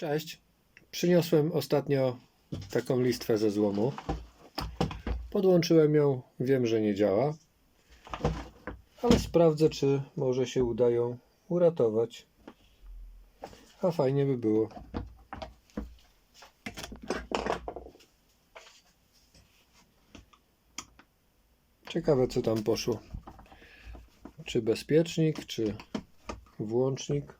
Cześć. Przyniosłem ostatnio taką listwę ze złomu. Podłączyłem ją, wiem, że nie działa, ale sprawdzę, czy może się uda ją uratować. A fajnie by było. Ciekawe, co tam poszło. Czy bezpiecznik, czy włącznik.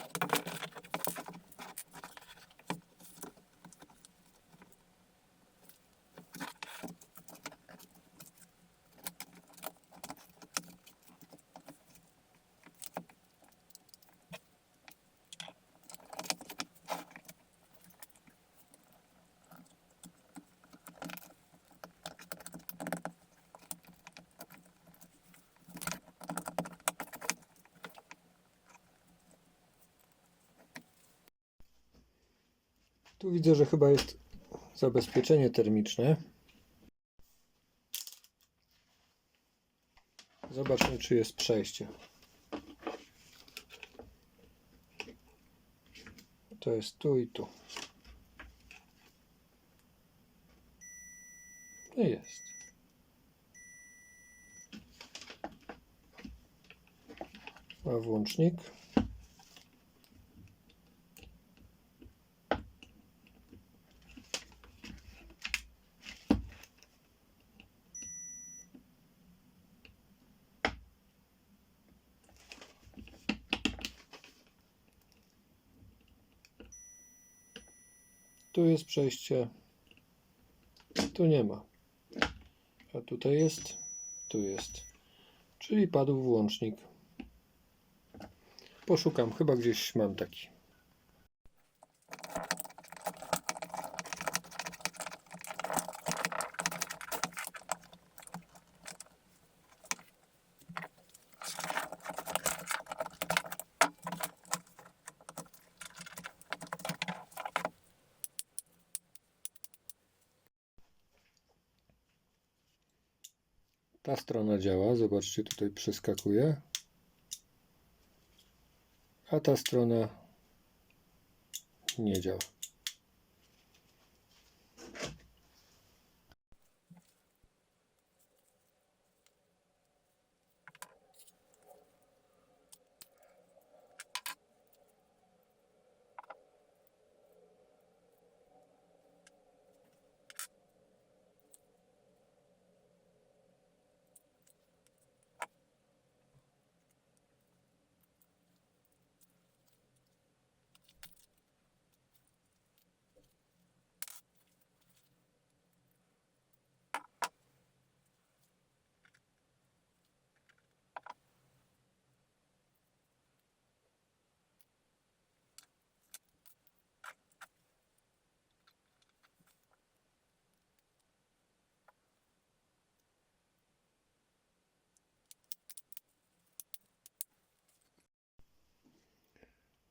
Tu widzę, że chyba jest zabezpieczenie termiczne. Zobaczmy, czy jest przejście. To jest tu i tu. No jest. A włącznik? Tu jest przejście. Tu nie ma. A tutaj jest. Tu jest. Czyli padł włącznik. Poszukam, chyba gdzieś mam taki. Ta strona działa, zobaczcie, tutaj przeskakuje. A ta strona nie działa.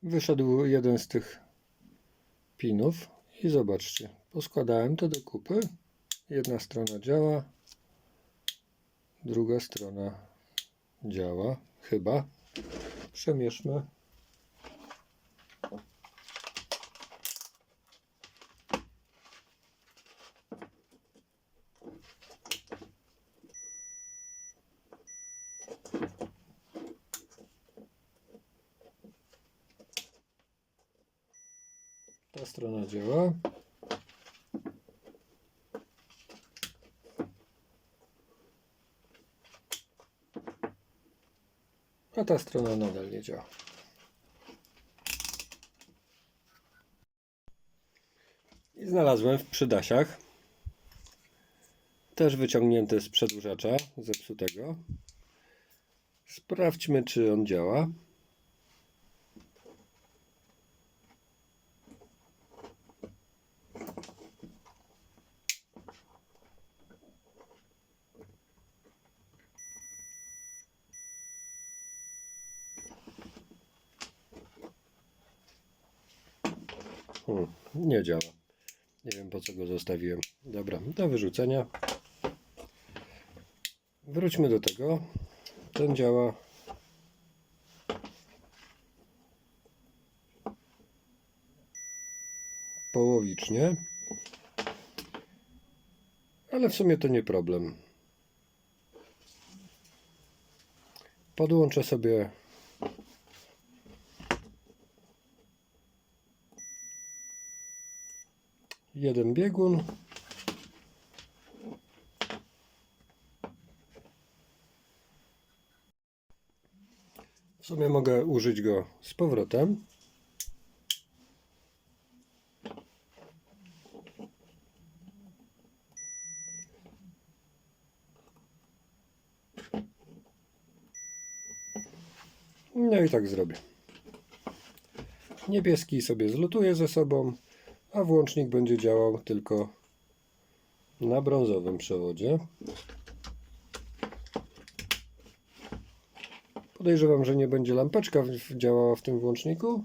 Wyszedł jeden z tych pinów i zobaczcie, poskładałem to do kupy. Jedna strona działa, druga strona działa, chyba. Przemierzmy. Ta strona działa. A ta strona nadal nie działa. I znalazłem w przydasiach też wyciągnięte z przedłużacza zepsutego. Sprawdźmy, czy on działa. Hmm, nie działa. Nie wiem po co go zostawiłem. Dobra, do wyrzucenia. Wróćmy do tego. Ten działa. Połowicznie. Ale w sumie to nie problem. Podłączę sobie jeden biegun. W sumie mogę użyć go z powrotem. No i tak zrobię. Niebieski sobie zlutuje ze sobą, a włącznik będzie działał tylko na brązowym przewodzie. Podejrzewam, że nie będzie lampeczka działała w tym włączniku,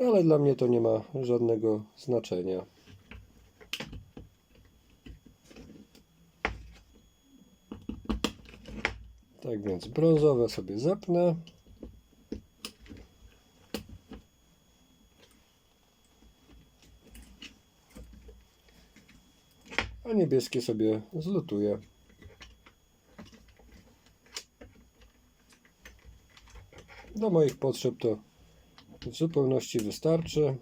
ale dla mnie to nie ma żadnego znaczenia. Tak więc brązowe sobie zapnę. Niebieskie sobie zlutuję. Do moich potrzeb to w zupełności wystarczy.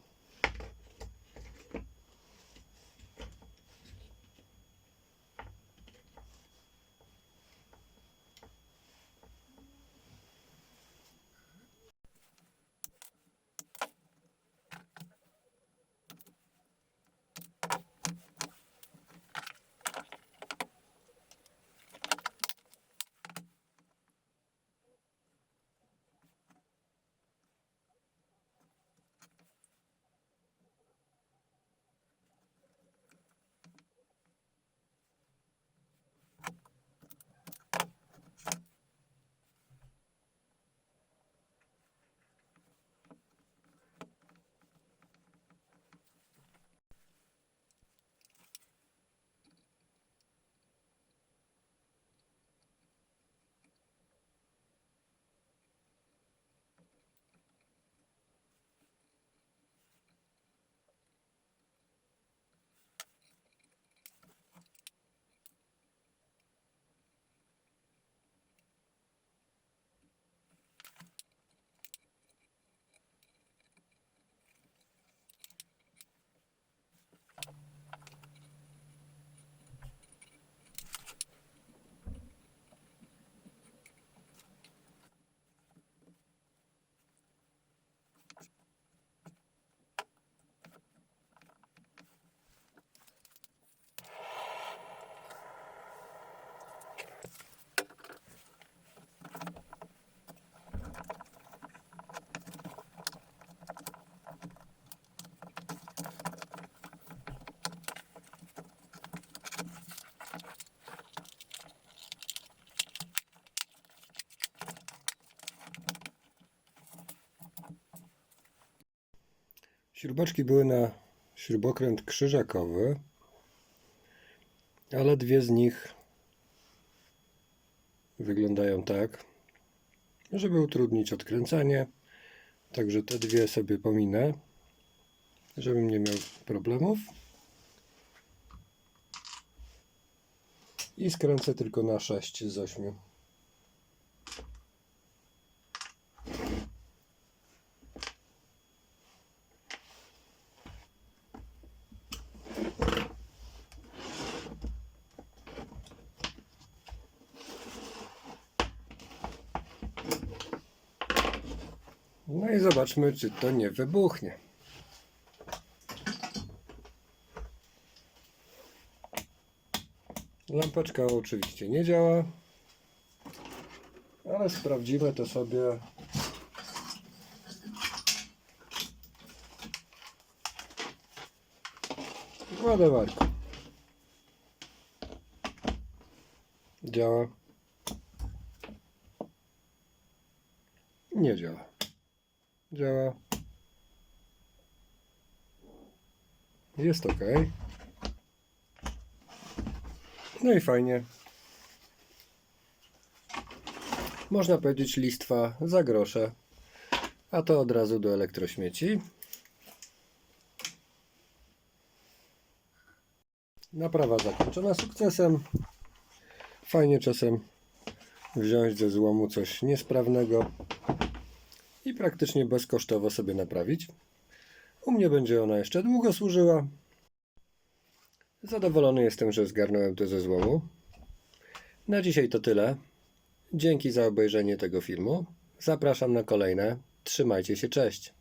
Śrubaczki były na śrubokręt krzyżakowy, ale dwie z nich wyglądają tak, żeby utrudnić odkręcanie. Także te dwie sobie pominę, żebym nie miał problemów. I skręcę tylko na 6 z 8. No i zobaczmy, czy to nie wybuchnie. Lampeczka oczywiście nie działa, ale sprawdzimy to sobie. w. Działa. Nie działa. Działa. Jest ok. No i fajnie. Można powiedzieć listwa za grosze. A to od razu do elektrośmieci. Naprawa zakończona sukcesem. Fajnie czasem wziąć ze złomu coś niesprawnego i praktycznie bezkosztowo sobie naprawić. U mnie będzie ona jeszcze długo służyła. Zadowolony jestem, że zgarnąłem to ze złomu. Na dzisiaj to tyle. Dzięki za obejrzenie tego filmu. Zapraszam na kolejne. Trzymajcie się, cześć.